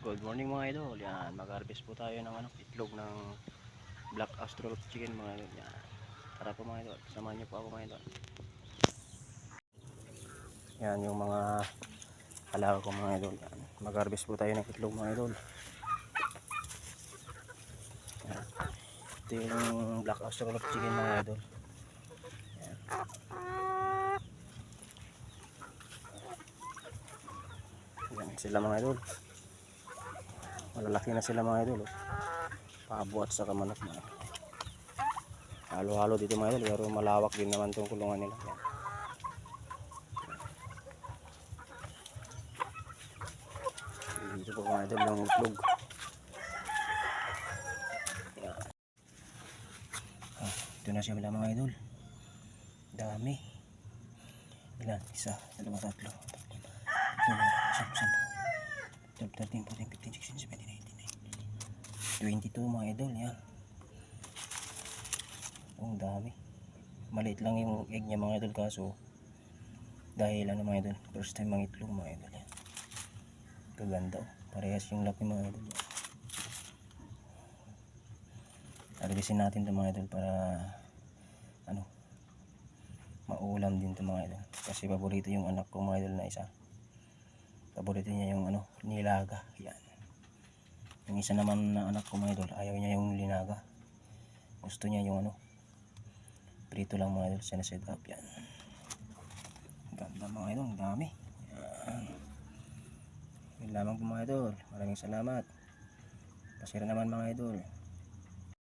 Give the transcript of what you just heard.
Good morning mga idol. Yan, mag-harvest po tayo ng ano, itlog ng Black Astro Chicken mga idol. Yan. Tara po mga idol. Samahan niyo po ako mga idol. Yan yung mga alaga ko mga idol. Mag-harvest po tayo ng itlog mga idol. Yan. Ito yung Black Astro Chicken mga idol. Yan. Yan sila mga idol. Malalaki na sila mga idol. Oh. Pabo at saka manok mga. Halo-halo dito mga idol pero malawak din naman tong kulungan nila. Yan. Dito po mga idol ng itlog. Ah, ito na siya mga idol. Dami. Ilan? Isa, dalawa, tatlo. Dalawa, 22 mga idol, yan. Ang dami. Maliit lang yung egg niya mga idol kaso dahil ano mga idol, first time mga itlog mga idol yan. Kaganda oh. Parehas yung laki mga idol. yan. Natin ito mga idol para ano maulam din ito mga idol. Kasi paborito yung anak ko mga idol na isa paborito niya yung ano, nilaga. Yan. Yung isa naman na anak ko mga idol, ayaw niya yung linaga. Gusto niya yung ano, prito lang mga idol, sinaset up. Yan. Ganda mga idol, dami. Yan. Yun lamang po mga idol. Maraming salamat. Pasira naman mga idol.